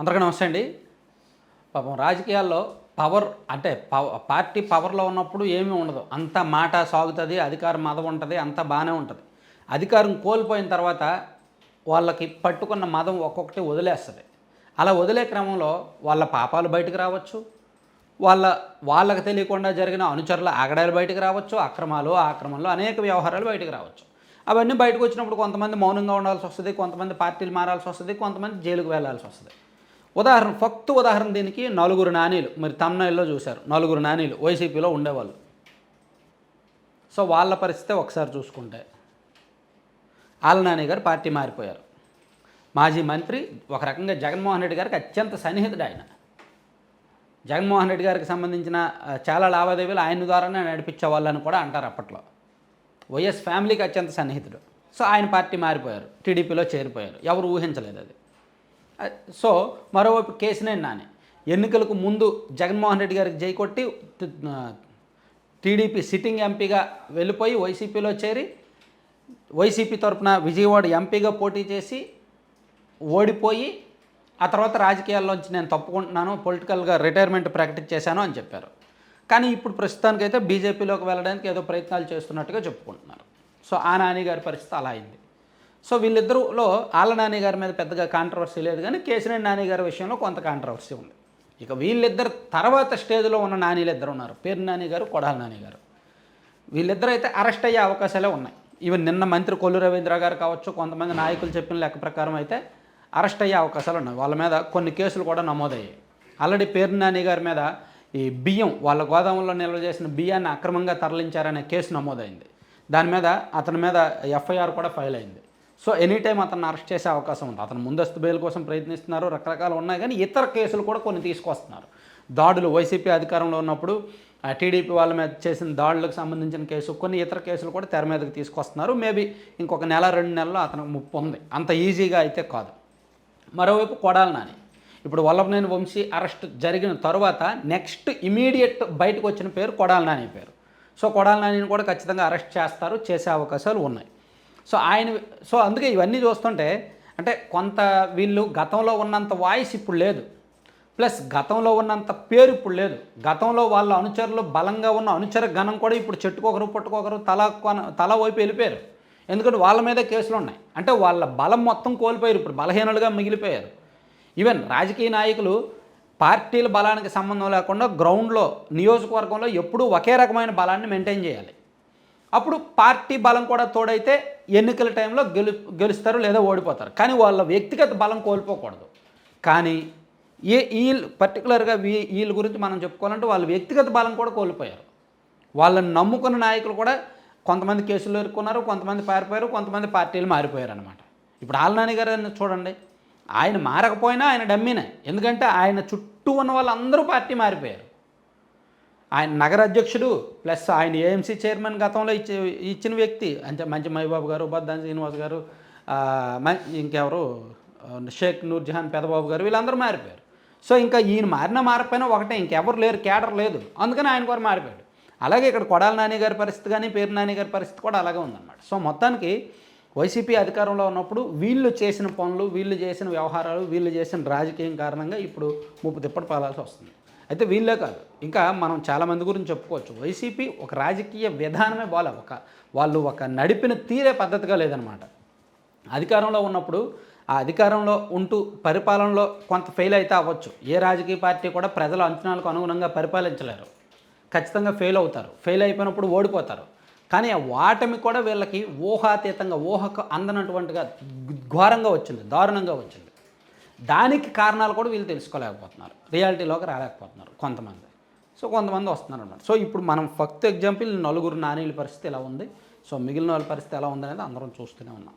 అందరికీ నమస్తే అండి. పాపం రాజకీయాల్లో పవర్ అంటే పవ పార్టీ పవర్లో ఉన్నప్పుడు ఏమీ ఉండదు. అంత మాట సాగుతుంది అధికారం మదం ఉంటుంది అంత బాగానే ఉంటుంది. అధికారం కోల్పోయిన తర్వాత వాళ్ళకి పట్టుకున్న మదం ఒక్కొక్కటి వదిలేస్తుంది. అలా వదిలే క్రమంలో వాళ్ళ పాపాలు బయటకు రావచ్చు. వాళ్ళ వాళ్ళకి తెలియకుండా జరిగిన అనుచరుల ఆగడాలు బయటకు రావచ్చు. అక్రమాలు ఆక్రమణలు అనేక వ్యవహారాలు బయటకు రావచ్చు. అవన్నీ బయటకు వచ్చినప్పుడు కొంతమంది మౌనంగా ఉండాల్సి వస్తుంది కొంతమంది పార్టీలు మారాల్సి వస్తుంది కొంతమంది జైలుకు వెళ్ళాల్సి వస్తుంది. ఉదాహరణ ఫక్తు ఉదాహరణ దీనికి నలుగురు నానీలు. మరి తమ్నాయిల్లో చూశారు. నలుగురు నానీలు వైసీపీలో ఉండేవాళ్ళు. సో వాళ్ళ పరిస్థితి ఒకసారి చూసుకుంటే ఆల నాని గారు పార్టీ మారిపోయారు. మాజీ మంత్రి ఒక రకంగా జగన్మోహన్ రెడ్డి గారికి అత్యంత సన్నిహితుడు ఆయన. జగన్మోహన్ రెడ్డి గారికి సంబంధించిన చాలా లావాదేవీలు ఆయన ద్వారానే నడిపించే వాళ్ళని కూడా అంటారు అప్పట్లో. వైఎస్ ఫ్యామిలీకి అత్యంత సన్నిహితుడు. సో ఆయన పార్టీ మారిపోయారు. టీడీపీలో చేరిపోయారు. ఎవరు ఊహించలేదు అది. సో మరోవైపు కేసినేని నాని. ఎన్నికలకు ముందు జగన్మోహన్ రెడ్డి గారికి జై కొట్టి టీడీపీ సిట్టింగ్ ఎంపీగా వెళ్ళిపోయి వైసీపీలో చేరి వైసీపీ తరఫున విజయవాడ ఎంపీగా పోటీ చేసి ఓడిపోయి ఆ తర్వాత రాజకీయాల్లోంచి నేను తప్పుకుంటున్నాను పొలిటికల్గా రిటైర్మెంట్ ప్రకటించేశాను అని చెప్పారు. కానీ ఇప్పుడు ప్రస్తుతానికైతే బీజేపీలోకి వెళ్ళడానికి ఏదో ప్రయత్నాలు చేస్తున్నట్టుగా చెప్పుకుంటున్నారు. సో ఆ నాని గారి పరిస్థితి అలా అయింది. సో వీళ్ళిద్దరులో ఆళ్ళ నాని గారి మీద పెద్దగా కాంట్రవర్సీ లేదు కానీ కేసినేని నాని గారి విషయంలో కొంత కాంట్రవర్సీ ఉంది. ఇక వీళ్ళిద్దరు తర్వాత స్టేజ్లో ఉన్న నానీలు ఇద్దరు ఉన్నారు. పేరు నాని గారు కొడాల నాని గారు. వీళ్ళిద్దరూ అయితే అరెస్ట్ అయ్యే అవకాశాలే ఉన్నాయి. ఈవెన్ నిన్న మంత్రి కొల్లు రవీంద్ర గారు కావచ్చు కొంతమంది నాయకులు చెప్పిన లెక్క ప్రకారం అయితే అరెస్ట్ అయ్యే అవకాశాలు ఉన్నాయి. వాళ్ళ మీద కొన్ని కేసులు కూడా నమోదయ్యాయి. ఆల్రెడీ పేరు నాని గారి మీద ఈ బియ్యం వాళ్ళ గోదాములో నిల్వ చేసిన బియ్యాన్ని అక్రమంగా తరలించారనే కేసు నమోదైంది. దాని మీద అతని మీద ఎఫ్ఐఆర్ కూడా ఫైల్ అయింది. సో ఎనీ టైం అతను అరెస్ట్ చేసే అవకాశం ఉంది. అతను ముందస్తు బెయిల్ కోసం ప్రయత్నిస్తున్నారు రకరకాలు ఉన్నాయి కానీ ఇతర కేసులు కూడా కొన్ని తీసుకొస్తున్నారు. దాడులు వైసీపీ అధికారంలో ఉన్నప్పుడు టీడీపీ వాళ్ళ మీద చేసిన దాడులకు సంబంధించిన కేసు కొన్ని ఇతర కేసులు కూడా తెర మీదకి తీసుకొస్తున్నారు. మేబీ ఇంకొక నెల రెండు నెలల్లో అతనికి ముప్పు ఉంది. అంత ఈజీగా అయితే కాదు. మరోవైపు కొడాలి నాని. ఇప్పుడు వల్లభనేని వంశీ అరెస్ట్ జరిగిన తర్వాత నెక్స్ట్ ఇమీడియట్ బయటకు వచ్చిన పేరు కొడాలి నాని పేరు. సో కొడాలి నానిని కూడా ఖచ్చితంగా అరెస్ట్ చేస్తారు చేసే అవకాశాలు ఉన్నాయి. సో ఆయన సో అందుకే ఇవన్నీ చూస్తుంటే అంటే కొంత వీళ్ళు గతంలో ఉన్నంత వాయిస్ ఇప్పుడు లేదు. ప్లస్ గతంలో ఉన్నంత పేరు ఇప్పుడు లేదు. గతంలో వాళ్ళ అనుచరులు బలంగా ఉన్న అనుచర గణం కూడా ఇప్పుడు చెట్టుకొకరు పుట్టుకొకరు తల కొన తల వైపు వెళ్ళిపోయారు. ఎందుకంటే వాళ్ళ మీద కేసులు ఉన్నాయి. అంటే వాళ్ళ బలం మొత్తం కోల్పోయారు. ఇప్పుడు బలహీనులుగా మిగిలిపోయారు. ఈవెన్ రాజకీయ నాయకులు పార్టీల బలానికి సంబంధం లేకుండా గ్రౌండ్లో నియోజకవర్గంలో ఎప్పుడూ ఒకే రకమైన బలాన్ని మెయింటైన్ చేయాలి. అప్పుడు పార్టీ బలం కూడా తోడైతే ఎన్నికల టైంలో గెలు గెలుస్తారు లేదా ఓడిపోతారు. కానీ వాళ్ళ వ్యక్తిగత బలం కోల్పోకూడదు. కానీ ఏ వీళ్ళు పర్టికులర్గా వీ వీళ్ళ గురించి మనం చెప్పుకోవాలంటే వాళ్ళ వ్యక్తిగత బలం కూడా కోల్పోయారు. వాళ్ళని నమ్ముకున్న నాయకులు కూడా కొంతమంది కేసులు ఎదుర్కొన్నారు కొంతమంది పారిపోయారు కొంతమంది పార్టీలు మారిపోయారు అనమాట ఇప్పుడు ఆలనాని గారు చూడండి. ఆయన మారకపోయినా ఆయన డమ్మీనే. ఎందుకంటే ఆయన చుట్టూ ఉన్న వాళ్ళందరూ పార్టీ మారిపోయారు. ఆయన నగర అధ్యక్షుడు ప్లస్ ఆయన ఏఎంసీ చైర్మన్ గతంలో ఇచ్చి ఇచ్చిన వ్యక్తి అంటే మంచి మహిబాబు గారు బద్దాన్ శ్రీనివాస్ గారు మ- ఇంకెవరు షేక్ నూర్జహాన్ పెదబాబు గారు వీళ్ళందరూ మారిపోయారు. సో ఇంకా ఈయన మారినా మారిపోయినా ఒకటే ఇంకెవరు లేరు కేడర్ లేదు. అందుకని ఆయన కూడా మారిపోయాడు. అలాగే ఇక్కడ కొడాల నాని గారి పరిస్థితి కానీ పేరు నాని గారి పరిస్థితి కూడా అలాగే ఉందన్నమాట. సో మొత్తానికి వైసీపీ అధికారంలో ఉన్నప్పుడు వీళ్ళు చేసిన పనులు వీళ్ళు చేసిన వ్యవహారాలు వీళ్ళు చేసిన రాజకీయం కారణంగా ఇప్పుడు ముప్పు తిప్పటి పాలాల్సి వస్తుంది. అయితే వీళ్ళే కాదు. ఇంకా మనం చాలామంది గురించి చెప్పుకోవచ్చు. వైసీపీ ఒక రాజకీయ విధానమే బాలే. ఒక వాళ్ళు ఒక నడిపిన తీరే పద్ధతిగా లేదనమాట అధికారంలో ఉన్నప్పుడు ఆ అధికారంలో ఉంటూ పరిపాలనలో కొంత ఫెయిల్ అయితే అవ్వచ్చు. ఏ రాజకీయ పార్టీ కూడా ప్రజల అంచనాలకు అనుగుణంగా పరిపాలించలేరు. ఖచ్చితంగా ఫెయిల్ అవుతారు. ఫెయిల్ అయిపోయినప్పుడు ఓడిపోతారు. కానీ ఆ వాటమి కూడా వీళ్ళకి ఊహాతీతంగా ఊహకు అందనటువంటిగా ఘోరంగా వచ్చింది. దారుణంగా వచ్చింది. దానికి కారణాలు కూడా వీళ్ళు తెలుసుకోలేకపోతున్నారు. రియాలిటీలోకి రాలేకపోతున్నారు కొంతమంది. సో కొంతమంది వస్తున్నారు అన్నమాట సో ఇప్పుడు మనం ఫస్ట్ ఎగ్జాంపుల్ నలుగురు నానీల పరిస్థితి ఎలా ఉంది? సో మిగిలిన వాళ్ళ పరిస్థితి ఎలా ఉంది అనేది అందరం చూస్తూనే ఉన్నాం.